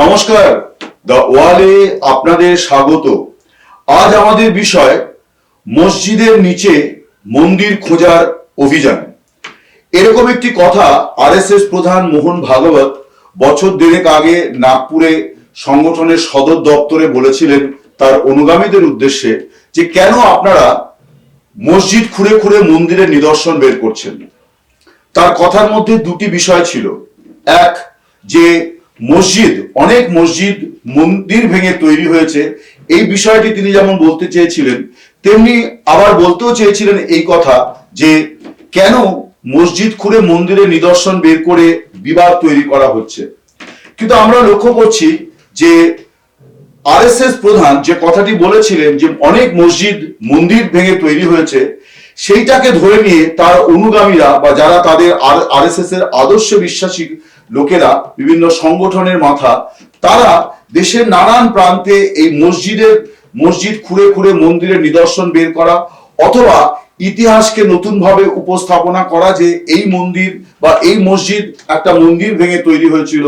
নমস্কার, দ্য ওয়ালে আপনাদের স্বাগত। আজ আমাদের বিষয়, মসজিদের নিচে মন্দির খোঁজার অভিযান। এরকম একটি কথা আরএসএস প্রধান মোহন ভাগবত বছর দেড়েক আগে নাগপুরে সংগঠনের সদর দপ্তরে বলেছিলেন তার অনুগামীদের উদ্দেশ্যে যে কেন আপনারা মসজিদ খুঁড়ে খুঁড়ে মন্দিরের নিদর্শন বের করছেন। তার কথার মধ্যে দুটি বিষয় ছিল। এক, যে মসজিদ, অনেক মসজিদ মন্দির ভেঙে তৈরি হয়েছে। এই বিষয়টি তিনি যেমন বলতে চেয়েছিলেন, তেমনি আবার বলতেও চেয়েছিলেন এই কথা যে কেন মসজিদ খুঁড়ে মন্দিরের নিদর্শন বের করে বিবাদ তৈরি করা হচ্ছে। কিন্তু আমরা লক্ষ্য করছি যে আরএসএস প্রধান যে কথাটি বলেছিলেন যে অনেক মসজিদ মন্দির ভেঙে তৈরি হয়েছে, সেইটাকে ধরে নিয়ে তার অনুগামীরা বা যারা তাদের আরএসএস এর আদর্শ বিশ্বাসী লোকেরা বিভিন্ন সংগঠনের মাথা, তারা দেশের নানান প্রান্তে এই মসজিদের, মসজিদ খুঁড়ে খুঁড়ে মন্দিরের নিদর্শন বের করা অথবা ইতিহাসকে নতুনভাবে উপস্থাপনা করা যে এই মন্দির বা এই মসজিদ একটা মন্দির ভেঙে তৈরি হয়েছিল,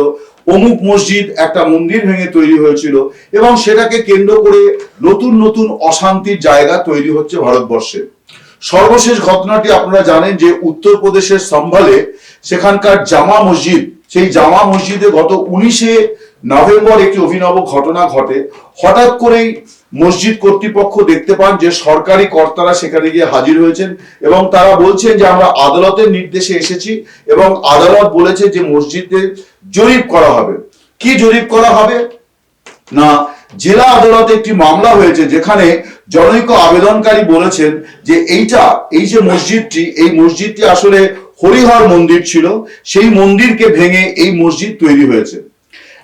অমুক মসজিদ একটা মন্দির ভেঙে তৈরি হয়েছিল এবং সেটাকে কেন্দ্র করে নতুন নতুন অশান্তির জায়গা তৈরি হচ্ছে ভারতবর্ষে। সর্বশেষ ঘটনাটি আপনারা জানেন যে উত্তরপ্রদেশের সম্ভালে সেখানকার জামা মসজিদ সেই জামা মসজিদে গত উনিশে নভেম্বর একটি অভিনব ঘটনা ঘটে। হঠাৎ করেই মসজিদ কর্তৃপক্ষ দেখতে পান যে সরকারি কর্তারা সেখানে গিয়ে হাজির হয়েছেন এবং তারা বলছেন যে আমরা আদালতের নির্দেশে এসেছি এবং আদালত বলেছে যে মসজিদে জরিপ করা হবে। কি জরিপ করা হবে? না, জেলা আদালতে একটি মামলা হয়েছে যেখানে জনৈক আবেদনকারী বলেছেন যে এইটা, এই যে মসজিদটি, এই মসজিদটি আসলে হরিহর মন্দির ছিল, সেই মন্দিরকে ভেঙে এই মসজিদ তৈরি হয়েছে।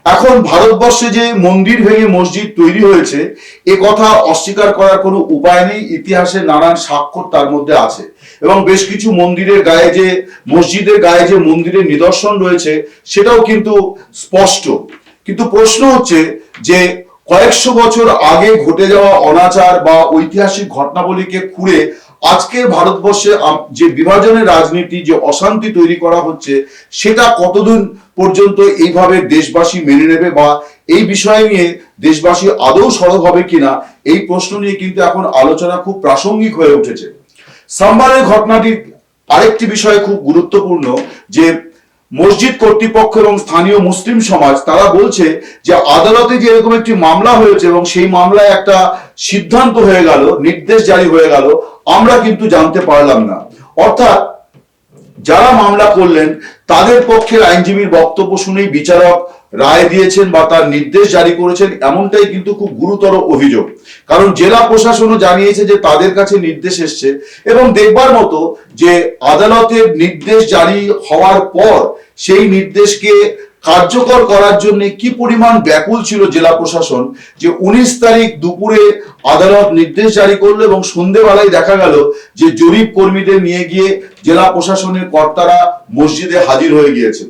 এখন ভারতবর্ষে যে মন্দির ভেঙে মসজিদ তৈরি হয়েছে, এ কথা অস্বীকার করার কোনো উপায় নেই, ইতিহাসে নানান স্বাক্ষর তার মধ্যে আছে। এবং বেশ কিছু মন্দিরের গায়ে যে, মসজিদের গায়ে যে মন্দিরের নিদর্শন রয়েছে, সেটাও কিন্তু স্পষ্ট। কিন্তু প্রশ্ন হচ্ছে যে, কয়েকশো বছর আগে ঘটে যাওয়া অনাচার বা ঐতিহাসিক ঘটনাবলীকে খুঁড়ে আজকে ভারতবর্ষে যে বিভাজনের রাজনীতি, যে অশান্তি তৈরি করা হচ্ছে, সেটা কতদিন পর্যন্ত এইভাবে দেশবাসী মেনে নেবে বা এই বিষয় নিয়ে দেশবাসী আদৌ সরব হবে কিনা, এই প্রশ্ন নিয়ে কিন্তু এখন আলোচনা খুব প্রাসঙ্গিক হয়ে উঠেছে। সাম্বারের ঘটনাটি আরেকটি বিষয় খুব গুরুত্বপূর্ণ যে মসজিদ কর্তৃপক্ষ এবং স্থানীয় মুসলিম সমাজ, তারা বলছে যে আদালতে যে এরকম একটি মামলা হয়েছে এবং সেই মামলায় একটা সিদ্ধান্ত হয়ে গেল, নির্দেশ জারি হয়ে গেল, আমরা কিন্তু জানতে পারলাম না। অর্থাৎ যারা মামলা করলেন, তাদের পক্ষের আইনজীবীর বক্তব্য শুনেই বিচারক রায় দিয়েছেন বা তার নির্দেশ জারি করেছেন, এমনটাই কিন্তু খুব গুরুতর অভিযোগ। কারণ জেলা প্রশাসনও জানিয়েছে যে তাদের কাছে নির্দেশ এসছে এবং দেখবার মতো যে আদালতের নির্দেশ জারি হওয়ার পর সেই নির্দেশকে কার্যকর করার জন্য কি পরিমাণ ব্যাকুল ছিল জেলা প্রশাসন যে উনিশ তারিখ দুপুরে আদালত নির্দেশ জারি করল এবং সন্ধেবেলায় দেখা গেল যে জরিপ কর্মীদের নিয়ে গিয়ে জেলা প্রশাসনের কর্তারা মসজিদে হাজির হয়ে গিয়েছেন।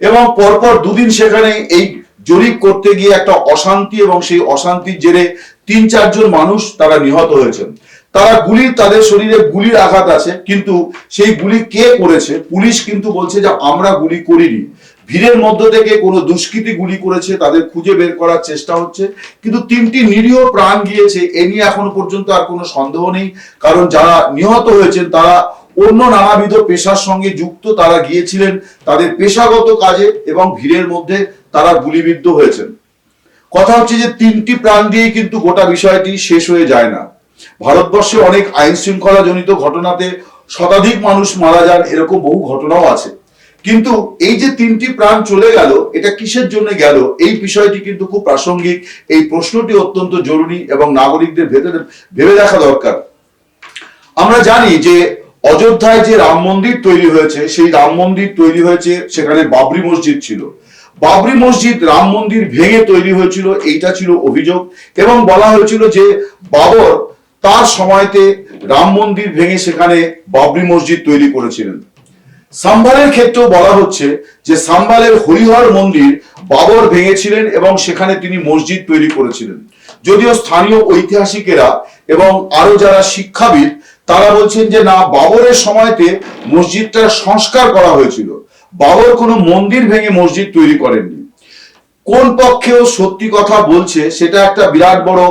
এবং পরপর দুদিন সেখানে এই জরিপ করতে গিয়ে একটা অশান্তি এবং সেই অশান্তির জেরে তিন, চারজন মানুষ তারা নিহত হয়েছেন। তারা গুলির, তাদের শরীরে গুলির আঘাত আছে, কিন্তু সেই গুলি কে করেছে? পুলিশ কিন্তু বলছে যে আমরা গুলি করিনি। ভিড়ের মধ্য থেকে কোনো দুষ্কৃতী গুলি করেছে, তাদের খুঁজে বের করার চেষ্টা হচ্ছে। কিন্তু তিনটি নিরীহ প্রাণ গিয়েছে, এ নিয়ে এখনও পর্যন্ত আর কোনো সন্দেহ নেই। কারণ যারা নিহত হয়েছেন, তারা অন্য নানাবিধ পেশার সঙ্গে যুক্ত তারা গিয়েছিলেন তাদের পেশাগত কাজে এবং ভিড়ের মধ্যে তারা গুলিবিদ্ধ হয়েছেন। কথা হচ্ছে যে তিনটি প্রাণ দিয়ে কিন্তু গোটা বিষয়টি শেষ হয়ে যায় না। ভারতবর্ষে অনেক আইন শৃঙ্খলা জনিত ঘটনাতে শতাধিক মানুষ মারা যান, এরকম বহু ঘটনাও আছে। কিন্তু এই যে তিনটি প্রাণ চলে গেল, এটা কিসের জন্য গেল? এই বিষয়টি কিন্তু খুব প্রাসঙ্গিক। এই প্রশ্নটি অত্যন্ত জরুরি এবং নাগরিকদের ভেতরে ভেবে দেখা দরকার। আমরা জানি যে অযোধ্যায় যে রাম মন্দির তৈরি হয়েছে, সেই রাম মন্দির তৈরি হয়েছে সেখানে বাবরি মসজিদ ছিল। বাবরি মসজিদ রাম মন্দির ভেঙে তৈরি হয়েছিল, এইটা ছিল অভিযোগ। এবং বলা হয়েছিল যে বাবর তার সময়তে রাম মন্দির ভেঙে সেখানে বাবরি মসজিদ তৈরি করেছিলেন। সাম্বালের ক্ষেত্রেও বলা হচ্ছে যে সাম্বালের হরিহর মন্দির বাবর ভেঙেছিলেন এবং সেখানে তিনি মসজিদ তৈরি করেছিলেন। যদিও স্থানীয় ঐতিহাসিকেরা এবং আরও যারা শিক্ষাবিদ তারা বলছেন যে না, বাবরের সময়তে মসজিদটা সংস্কার করা হয়েছিল। বাবর কোনো মন্দির ভেঙে মসজিদ তৈরি করেননি। কোন পক্ষেও সত্যি কথা বলছে, সেটা একটা বিরাট বড়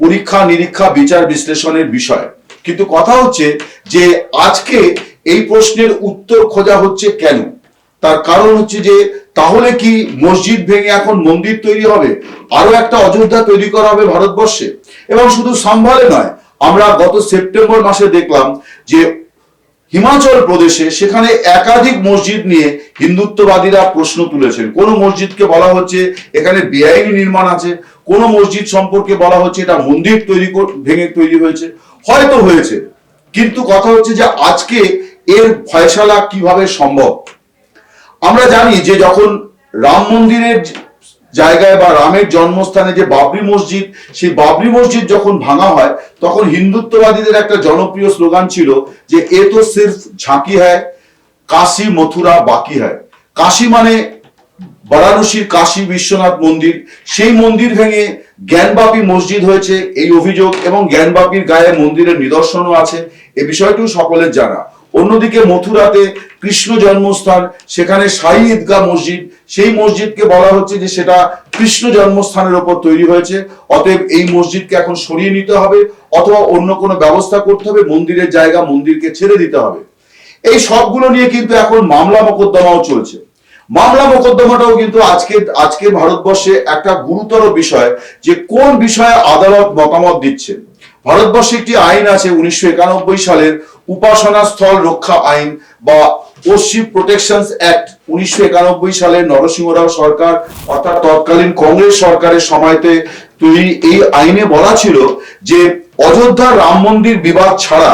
পরীক্ষা, নিরীক্ষা, বিচার বিশ্লেষণের বিষয়। কিন্তু কথা হচ্ছে যে, আজকে এই প্রশ্নের উত্তর খোঁজা হচ্ছে কেন? তার কারণ হচ্ছে যে, তাহলে কি মসজিদ ভেঙে এখন মন্দির তৈরি হবে? আরও একটা অযোধ্যা তৈরি করা হবে ভারতবর্ষে? এবং শুধু সম্ভালে নয় আমরা গত সেপ্টেম্বর মাসে দেখলাম যে হিমাচল প্রদেশে সেখানে একাধিক মসজিদ নিয়ে হিন্দুত্ববাদীরা প্রশ্ন তুলেছেন। কোন মসজিদকে বলা হচ্ছে এখানে বেআইনি নির্মাণ আছে, কোন মসজিদ সম্পর্কে বলা হচ্ছে এটা মন্দির তৈরি ভেঙে তৈরি হয়েছে। হয়তো হয়েছে, কিন্তু কথা হচ্ছে যে আজকে এর ফয়সালা কীভাবে সম্ভব? আমরা জানি যে যখন রাম মন্দিরের জায়গায় বা রামের জন্মস্থানে যে বাবরি মসজিদ, সেই বাবরি মসজিদ যখন ভাঙা হয়, তখন হিন্দুত্ববাদীদের একটা জনপ্রিয় স্লোগান ছিল যে, এ তো সির্ফ ঝাঁকি হ্যায়, কাশী মথুরা বাকি হ্যায়। কাশী মানে বারাণসীর কাশী বিশ্বনাথ মন্দির। সেই মন্দির ভেঙে জ্ঞানবাপী মসজিদ হয়েছে এই অভিযোগ এবং জ্ঞানবাপীর গায়ে মন্দিরের নিদর্শনও আছে। এ বিষয়টিও সকলের জানা। অন্যদিকে মথুরাতে কৃষ্ণ জন্মস্থান, সেখানে সাই ঈদগাহ মসজিদ, সেই মসজিদকে বলা হচ্ছে যে সেটা কৃষ্ণ জন্মস্থানের ওপর তৈরি হয়েছে। অতএব এই মসজিদকে এখন সরিয়ে নিতে হবে, অথবা অন্য কোনো ব্যবস্থা করতে হবে, মন্দিরের জায়গা মন্দিরকে ছেড়ে দিতে হবে। এই সবগুলো নিয়ে কিন্তু এখন মামলা মোকদ্দমাও চলছে। মামলা মোকদ্দমাটাও কিন্তু আজকে আজকে ভারতবর্ষে একটা গুরুতর বিষয় যে কোন বিষয়ে আদালত মতামত দিচ্ছে ভারতবর্ষে একটি আইন আছে উনিশশো একানব্বই সালের উপাসনা স্থল রক্ষা আইন বা পশ্চিম প্রোটেকশন অ্যাক্ট উনিশশো সালের নরসিংহ রাও সরকার অর্থাৎ তৎকালীন কংগ্রেস সরকারের সময়তে তৈরি এই আইনে বলা ছিল যে অযোধ্যা রাম মন্দির বিবাদ ছাড়া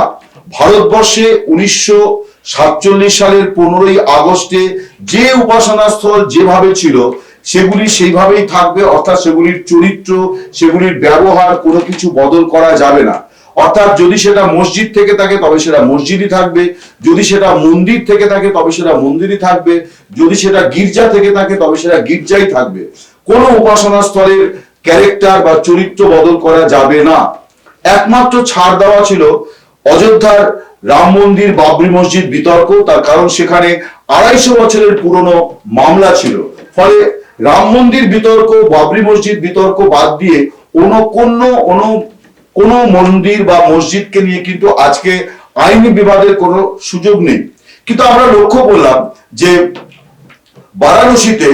ভারতবর্ষে উনিশশো সাতচল্লিশ সালের পনেরোই আগস্টে যে উপাসনা স্থল যেভাবে ছিল সেগুলি সেইভাবেই থাকবে, অর্থাৎ সেগুলির চরিত্র, সেগুলির ব্যবহার, কোনো কিছু বদল করা যাবে না। অর্থাৎ যদি সেটা মসজিদ থেকে থাকে, তবে সেটা মসজিদই থাকবে। যদি সেটা মন্দির থেকে থাকে, তবে সেটা মন্দিরই থাকবে। যদি সেটা গির্জা থেকে থাকে, তবে সেটা গির্জাই থাকবে। কোনো উপাসনা স্থলের ক্যারেক্টার বা চরিত্র বদল করা যাবে না। একমাত্র ছাড় দেওয়া ছিল অযোধ্যার রাম মন্দির, বাবরি মসজিদ বিতর্ক, তার কারণ সেখানে আড়াইশো বছরের পুরনো মামলা ছিল। ফলে রাম মন্দির বিতর্ক, বাবরি মসজিদ বিতর্ক বাদ দিয়ে অন্য কোন কোন মন্দির বা মসজিদকে নিয়ে কিন্তু আজকে আইনি বিবাদের কোনো সুযোগ নেই। কিন্তু আমরা লক্ষ্য করলাম যে বারাণসীতে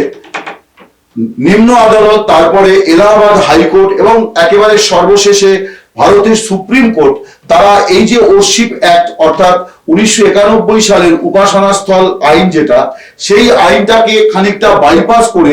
নিম্ন আদালত, তারপরে এলাহাবাদ হাইকোর্ট এবং একেবারে সর্বশেষে ভারতের সুপ্রিম কোর্ট, তারা এই যে ওরশিপ অ্যাক্ট, অর্থাৎ উনিশশো একানব্বই সালের উপাসনা স্থল আইন যেটা, সেই আইনটাকে খানিকটা বাইপাস করে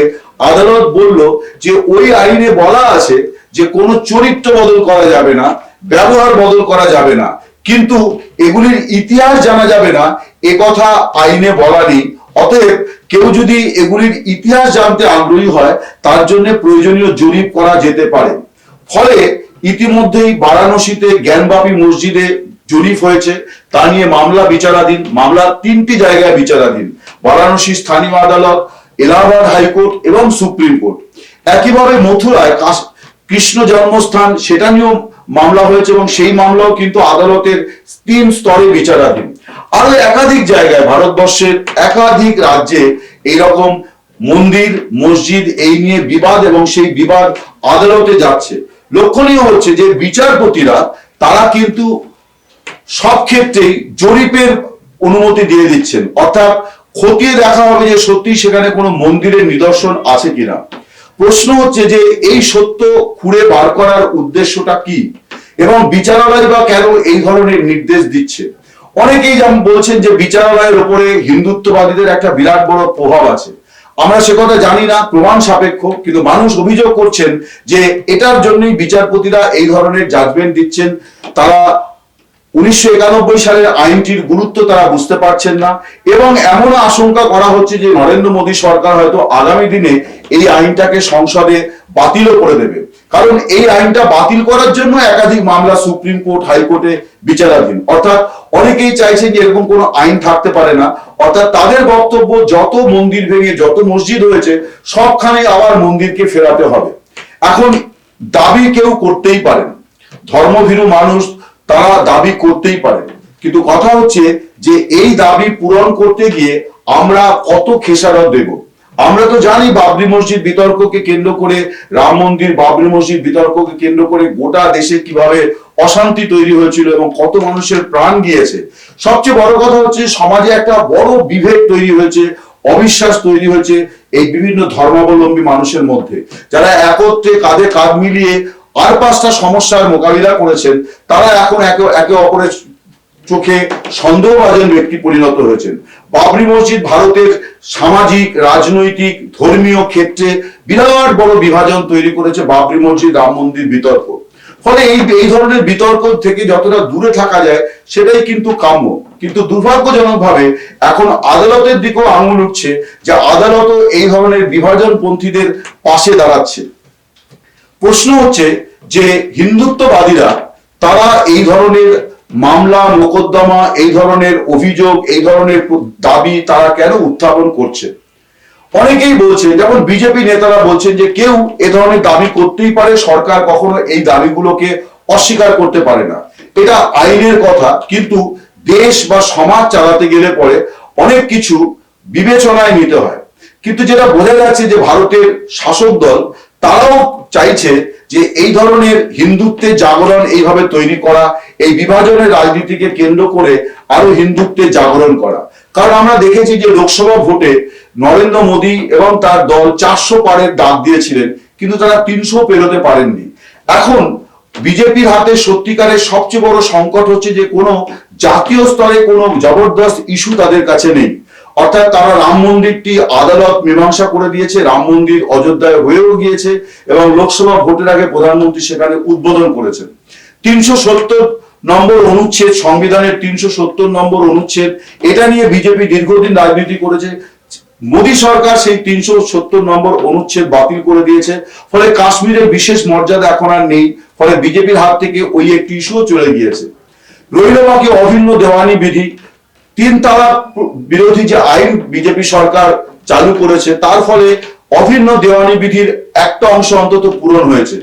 আদালত বলল যে ওই আইনে বলা আছে যে কোনো চরিত্র বদল করা যাবে না, ব্যবহার বদল করা যাবে না। কিন্তু এগুলির ইতিহাস জানা যাবে না, এ কথা আইনে বলা নেই। অতএব কেউ যদি এগুলির ইতিহাস জানতে আগ্রহী হয়, তার জন্য প্রয়োজনীয় জরিপ করা যেতে পারে। ফলে ইতিমধ্যেই বারাণসীতে জ্ঞানবাপী মসজিদে জরিপ হয়েছে। তা নিয়ে মামলা বিচারাধীন, মামলা তিনটি জায়গায় বিচারাধীন। বারাণসী স্থানীয় আদালত, এলাহাবাদ হাইকোর্ট এবং সুপ্রিম কোর্ট। একইভাবে মথুরায় কৃষ্ণ জন্মস্থান, সেটা নিয়েও মামলা হয়েছে এবং সেই মামলাও কিন্তু আদালতের তিন স্তরে বিচারাধীন। আরও একাধিক জায়গায় ভারতবর্ষের একাধিক রাজ্যে এইরকম মন্দির, মসজিদ এই নিয়ে বিবাদ এবং সেই বিবাদ আদালতে যাচ্ছে। লক্ষণীয় হচ্ছে যে বিচারপতিরা, তারা কিন্তু সব ক্ষেত্রেই জরিপের অনুমতি দিয়ে দিচ্ছেন। অর্থাৎ খতিয়ে দেখা হবে যে সত্যি সেখানে কোনো মন্দিরের নিদর্শন আছে কিনা। প্রশ্ন হচ্ছে যে এই সত্য খুঁড়ে বার করার উদ্দেশ্যটা কি? এবং বিচারালয় বা কেন এই ধরনের নির্দেশ দিচ্ছে? অনেকেই যেমন বলছেন যে বিচারালয়ের উপরে হিন্দুত্ববাদীদের একটা বিরাট বড় প্রভাব আছে। আমরা সে কথা জানি না, প্রমাণ সাপেক্ষ, কিন্তু মানুষ অভিযোগ করছেন যে এটার জন্যই বিচারপতিরা এই ধরনের জাজমেন্ট দিচ্ছেন। তারা উনিশশো একানব্বই সালের আইনটির গুরুত্ব তারা বুঝতে পারছেন না, এবং এমন আশঙ্কা করা হচ্ছে যে নরেন্দ্র মোদী সরকার হয়তো আগামী দিনে এই আইনটাকে সংসদে বাতিলও করে দেবে। কারণ এই আইনটা বাতিল করার জন্য একাধিক মামলা সুপ্রিম কোর্ট, হাইকোর্টে বিচারাধীন। অর্থাৎ অনেকেই চাইছেন যে এরকম কোনো আইন থাকতে পারে না। অর্থাৎ তাদের বক্তব্য, যত মন্দির ভেঙে যত মসজিদ হয়েছে সবখানে আবার মন্দিরকে ফেরাতে হবে। এখন দাবি কেউ করতেই পারেন ধর্মভীরু মানুষ, তারা দাবি করতেই পারে। কিন্তু কথা হচ্ছে যে, এই দাবি পূরণ করতে গিয়ে আমরা কত খেসারত দেব? আমরা তো জানি বাবরি মসজিদ বিতর্ককে কেন্দ্র করে রাম মন্দির, বাবরি মসজিদ বিতর্ককে কেন্দ্র করে গোটা দেশে কীভাবে অশান্তি তৈরি হয়েছিল এবং কত মানুষের প্রাণ গিয়েছে। সবচেয়ে বড় কথা হচ্ছে সমাজে একটা বড় বিভেদ তৈরি হয়েছে, অবিশ্বাস তৈরি হয়েছে এই বিভিন্ন ধর্মাবলম্বী মানুষের মধ্যে। যারা একত্রে কাঁধে কাঁধ মিলিয়ে আর পাঁচটা সমস্যার মোকাবিলা করেছেন, তারা এখন একে একে অপরের চোখে সন্দেহভাজন ব্যক্তি পরিণত হয়েছেন। বাবরি মসজিদ ভারতের সামাজিক, রাজনৈতিক, ধর্মীয় ক্ষেত্রে বিরাট বড় বিভাজন তৈরি করেছে বাবরি মসজিদ, রাম মন্দির বিতর্ক। ফলে এই এই ধরনের বিতর্ক থেকে যতটা দূরে থাকা যায়, সেটাই কিন্তু কাম্য। কিন্তু দুর্ভাগ্যজনকভাবে এখন আদালতের দিকেও আঙুল উঠছে যে আদালতও এই ধরনের বিভাজনপন্থীদের পাশে দাঁড়াচ্ছে। প্রশ্ন হচ্ছে যে হিন্দুত্ববাদীরা, তারা এই ধরনের মামলা, মোকদ্দমা, এই ধরনের অভিযোগ, এই ধরনের দাবি তারা কেন উত্থাপন করছে? অনেকেই বলছেন, যেমন বিজেপি নেতারা বলছেন যে কেউ এ ধরনের দাবি করতেই পারে, সরকার কখনো এই দাবিগুলোকে অস্বীকার করতে পারে না। এটা আইনের কথা, কিন্তু দেশ বা সমাজ চালাতে গেলে পরে অনেক কিছু বিবেচনায় নিতে হয়। কিন্তু যেটা বোঝা যাচ্ছে যে ভারতের শাসক দল, তারাও চাইছে যে এই ধরনের হিন্দুত্বের জাগরণ এইভাবে তৈরি করা, এই বিভাজনের রাজনীতিকে কেন্দ্র করে আরও হিন্দুত্বের জাগরণ করা। কারণ আমরা দেখেছি যে লোকসভা ভোটে নরেন্দ্র মোদী এবং তার দল চারশো পারের ডাক দিয়েছিলেন, কিন্তু তারা তিনশো পেরোতে পারেননি। এখন বিজেপির হাতে সত্যিকারের সবচেয়ে বড় সংকট হচ্ছে যে কোনো জাতীয় স্তরে কোনো জবরদস্ত ইস্যু তাদের কাছে নেই। অর্থাৎ তারা রাম মন্দিরটি আদালত মীমাংসা করে দিয়েছে, রাম মন্দির অযোধ্যায় হয়েও গিয়েছে এবং লোকসভা ভোটের আগে প্রধানমন্ত্রী সেখানে উদ্বোধন করেছেন। তিনশো সত্তর নম্বর অনুচ্ছেদ, সংবিধানের তিনশো সত্তর নম্বর অনুচ্ছেদ, এটা নিয়ে বিজেপি দীর্ঘদিন রাজনীতি করেছে। মোদী সরকার সেই তিনশো সত্তর নম্বর অনুচ্ছেদ বাতিল করে দিয়েছে। ফলে কাশ্মীরের বিশেষ মর্যাদা এখন আর নেই, ফলে বিজেপির হাত থেকে ওই একটি ইস্যুও চলে গিয়েছে। রইল বাকি অভিন্ন দেওয়ানি বিধি তিন তালাক বিরোধী যে আইন বিজেপি সরকার চালু করেছে, তার ফলে অভিন্ন দেওয়ানি বিধির একটা অংশ অন্তত পূরণ হয়েছে।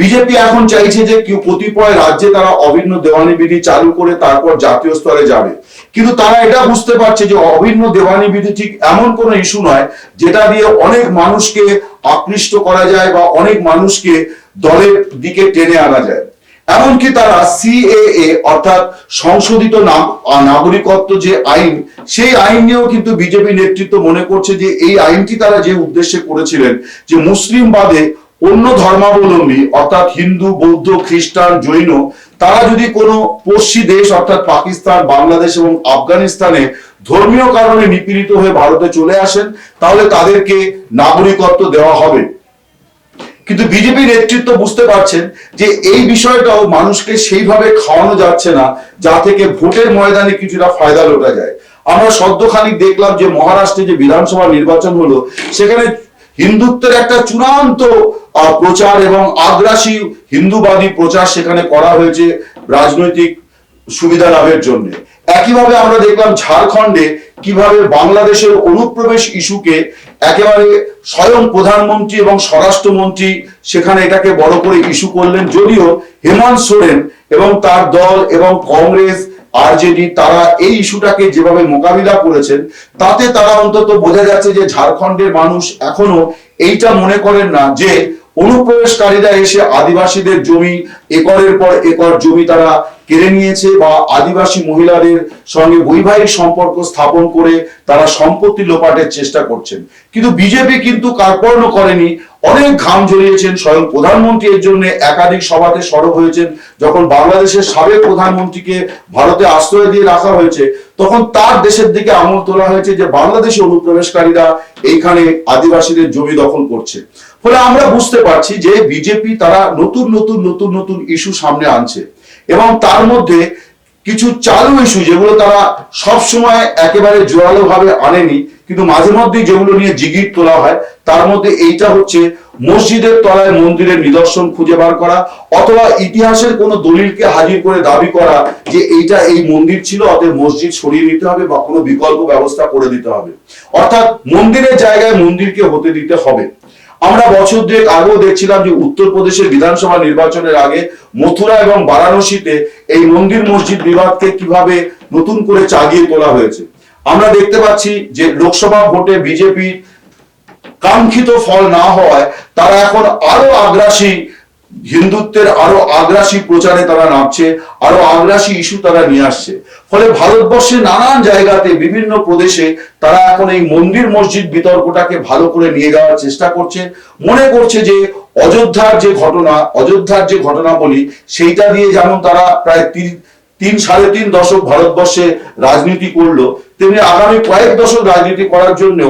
বিজেপি এখন চাইছে যে কেউ কতিপয় রাজ্যে তারা অভিন্ন দেওয়ানি বিধি চালু করে তারপর জাতীয় স্তরে যাবে। কিন্তু তারা এটা বুঝতে পারছে যে অভিন্ন দেওয়ানি বিধি ঠিক এমন কোন ইস্যু নয় যেটা দিয়ে অনেক মানুষকে আকৃষ্ট করা যায় বা অনেক মানুষকে দলের দিকে টেনে আনা যায়। এমনকি তারা সিএএ, অর্থাৎ সংশোধিত নাগরিকত্ব যে আইন, সেই আইন নিয়েও কিন্তু বিজেপি নেতৃত্ব মনে করছে যে এই আইনটি তারা যে উদ্দেশ্যে করেছিলেন, যে মুসলিম বাদে অন্য ধর্মাবলম্বী, অর্থাৎ হিন্দু, বৌদ্ধ, খ্রিস্টান, জৈন, তারা যদি কোনো পশ্চিম দেশ, অর্থাৎ পাকিস্তান, বাংলাদেশ এবং আফগানিস্তানে ধর্মীয় কারণে নিপীড়িত হয়ে ভারতে চলে আসেন, তাহলে তাদেরকে নাগরিকত্ব দেওয়া হবে। কিন্তু বিজেপি নেতৃত্ব বুঝতে পারছেন যে এই বিষয়টাও মানুষকে সেইভাবে খাওয়ানো যাচ্ছে না, যা থেকে ভোটের ময়দানে কিছুটা ফায়দা লোটা যায়। আমরা সদ্যখানি দেখলাম যে মহারাষ্ট্রে যে বিধানসভা নির্বাচন হলো, সেখানে হিন্দুত্বের একটা চূড়ান্ত প্রচার এবং আগ্রাসী হিন্দুবাদী প্রচার সেখানে করা হয়েছে রাজনৈতিক সুবিধা লাভের জন্য। একইভাবে আমরা দেখলাম ঝাড়খণ্ডে কীভাবে বাংলাদেশের অনুপ্রবেশ ইস্যুকে একেবারে স্বয়ং প্রধানমন্ত্রী এবং স্বরাষ্ট্রমন্ত্রী সেখানে এটাকে বড় করে ইস্যু করলেন, যদিও হেমন্ত সোরেন এবং তার দল এবং কংগ্রেস, আরজেডি তারা এই ইস্যুটাকে যেভাবে মোকাবিলা করেছেন, তাতে তারা অন্তত বোঝা যাচ্ছে যে ঝাড়খণ্ডের মানুষ এখনও এইটা মনে করেন না যে অনুপ্রবেশকারীরা এসে আদিবাসীদের জমি একরের পর একর জমি তারা কেড়ে নিয়েছে বা আদিবাসী মহিলাদের সঙ্গে বৈবাহিক সম্পর্ক স্থাপন করে তারা সম্পত্তি লোপাটের চেষ্টা করছেন। কিন্তু বিজেপি কিন্তু কার্পণ্য করেনি। অনেক ঘাম ঝরিয়েছেন স্বয়ং প্রধানমন্ত্রী এর জন্য একাধিক সভাতে সরব হয়েছেন। যখন বাংলাদেশের সাবেক প্রধানমন্ত্রীকে ভারতে আশ্রয় দিয়ে রাখা হয়েছে, তখন তার দেশের দিকে আমল তোলা হয়েছে যে বাংলাদেশি অনুপ্রবেশকারীরা এইখানে আদিবাসীদের জমি দখল করছে। ফলে আমরা বুঝতে পারছি যে বিজেপি তারা নতুন নতুন নতুন নতুন ইস্যু সামনে আনছে। এবং তার মধ্যে কিছু চালু ইস্যু যেগুলো তারা সব সময় একেবারে জোরালো ভাবে আনেনি, কিন্তু মাঝে মধ্যে যেগুলো নিয়ে জিগির তোলা হয়, তার মধ্যে এইটা হচ্ছে মসজিদের তলায় মন্দিরের নিদর্শন খুঁজে বার করা, অথবা ইতিহাসের কোনো দলিলকে হাজির করে দাবি করা যে এইটা এই মন্দির ছিল, অতএব মসজিদ সরিয়ে নিতে হবে বা কোনো বিকল্প ব্যবস্থা করে দিতে হবে। অর্থাৎ মন্দিরের জায়গায় মন্দিরকে হতে দিতে হবে। আমরা বছর দুয়েক আগেও দেখছিলাম যে উত্তরপ্রদেশের বিধানসভা নির্বাচনের আগে মথুরা এবং বারাণসীতে এই মন্দির মসজিদ বিবাদকে কীভাবে নতুন করে চাগিয়ে তোলা হয়েছে। আমরা দেখতে পাচ্ছি যে লোকসভা ভোটে বিজেপি কাঙ্ক্ষিত ফল না হওয়ায় তারা এখন আরও আগ্রাসী হিন্দুত্বের আরও আগ্রাসী প্রচারে তারা নামছে আরও আগ্রাসী ইস্যু তারা নিয়ে আসছে। ফলে ভারতবর্ষের নানান জায়গাতে, বিভিন্ন প্রদেশে তারা এখন এই মন্দির মসজিদ বিতর্কটাকে ভালো করে নিয়ে যাওয়ার চেষ্টা করছে। মনে করছে যে অযোধ্যার যে ঘটনা, অযোধ্যার যে ঘটনা বলি সেইটা দিয়ে যেমন তারা প্রায় তিন সাড়ে তিন দশক ভারতবর্ষে রাজনীতি করল, তেমনি আগামী কয়েক দশক রাজনীতি করার জন্য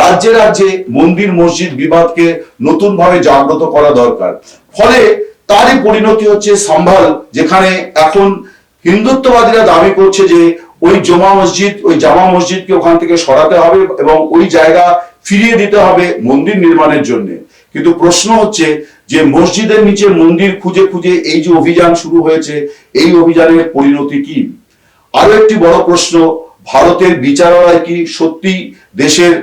রাজ্যে রাজ্যে মন্দির মসজিদ বিবাদকে নতুন ভাবে জাগ্রত করা দরকার। ফলে তারই পরিণতি হচ্ছে সম্ভাল, যেখানে এখন হিন্দুত্ববাদীরা দাবি করছে যে ওই জমা মসজিদ, ওই জামা মসজিদকে ওখান থেকে সরাতে হবে এবং ওই জায়গা ফিরিয়ে দিতে হবে মন্দির নির্মাণের জন্য। কিন্তু প্রশ্ন হচ্ছে যে মসজিদের নিচে মন্দির খুঁজে খুঁজে এই যে অভিযান শুরু হয়েছে, এই অভিযানের পরিণতি কি? আরও একটি বড় প্রশ্ন, ভারতের বিচারালয় কি সত্যি দেশের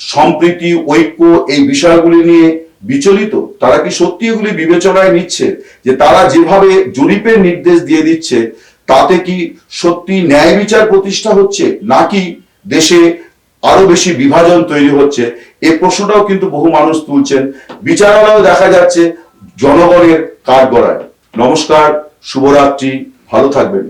সম্প্রীতি, ঐক্য এই বিষয়গুলি নিয়ে বিচলিত। তারা কি সত্যি এগুলি বিবেচনায় নিচ্ছে যে তারা যেভাবে জরিপের নির্দেশ দিয়ে দিচ্ছে, তাতে কি সত্যি ন্যায় বিচার প্রতিষ্ঠা হচ্ছে, নাকি দেশে আরও বেশি বিভাজন তৈরি হচ্ছে? এই প্রশ্নটাও কিন্তু বহু মানুষ তুলছেন। বিচারালয় দেখা যাচ্ছে জনগণের কাঠগড়ায়। নমস্কার, শুভরাত্রি, ভালো থাকবেন।